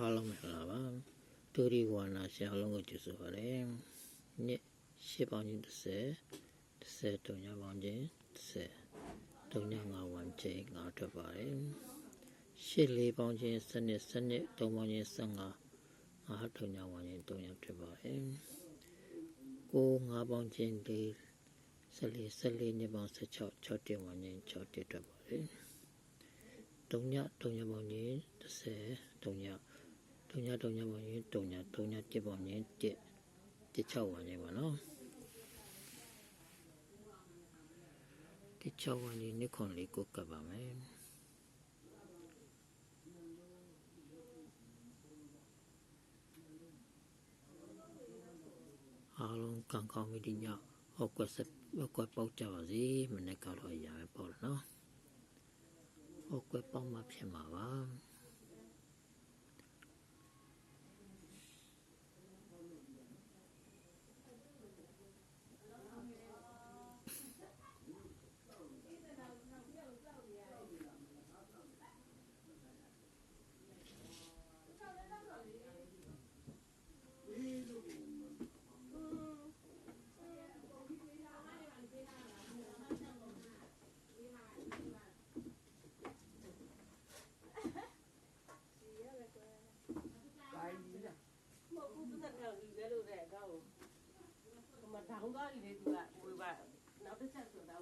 အားလုံးမင်္ဂလာပါဒူရီဝါနာဆရာလုံးကိုကျေးဇူးပါတယ်နှစ်ရှစ်ပေါင်းချင်း30 30တုံညာပေါင်းချင်း30တုံညာ5ဝမ်းချင်း5ထွက်ပါတယ်ရှစ်လေးပေါင်းချင်းစနစ်စနစ်တုံပေါင်းချင်း15 5တုံညာဝမ်းချင်းတုံညာထွက်ပါတယ်ကို5ပေါင်းချင်းလေး14 14ညပေါင်း16 6တင်ဝမ်းချင်း6တက်ထွက်ပါတယ်တုံညာတုံညာပေါင်းချင်း30တုံညာ တုံညာတုံညာပေါင်းချင်းတုံညာတုံညာတက်ပေါင်းချင်း1 16ဝမ်းချင်းပါနော်16ဝမ်းချင်းနှစ်ခွန်လေးကိုကပ်ပါမယ်အားလုံးကံကောင်းပြီဒီညဟောက်ကွက်ဆက်ဟောက်ကွက်ပေါက်ကြပါစေမနေ့ကတော့ရမယ်ပေါ့နော်ဟောက်ကွက်ပေါက်မှဖြစ်မှာပါမဟုတ်ဘူးပတ်သက်ပြောင်းလဲလို့တဲ့ကော ဟိုမှာဒေါင်းသွားပြီလေသူကဟိုကနောက်တစ်ချက်ဆိုဒေါ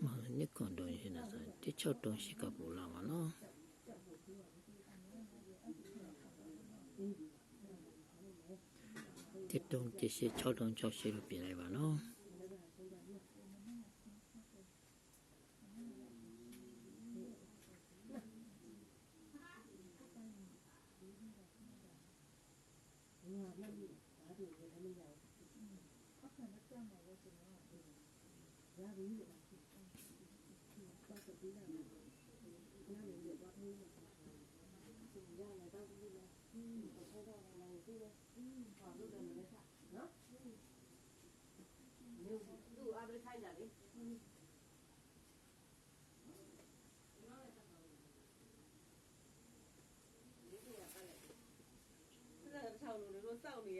င်းတော့တယ်တော့တယ်တော့နမ်းတယ်ကမနှစ်ခွန်တော့ရှင်းတာဆို16တုံးရှိကပူလာမှာနော်တစ်တုံးတစ်ရှိ6တုံး6ရှိလို့ပြင်လိုက်ပါနော်သူ့အားပေး ခိုင်းကြလေဆက်ဆ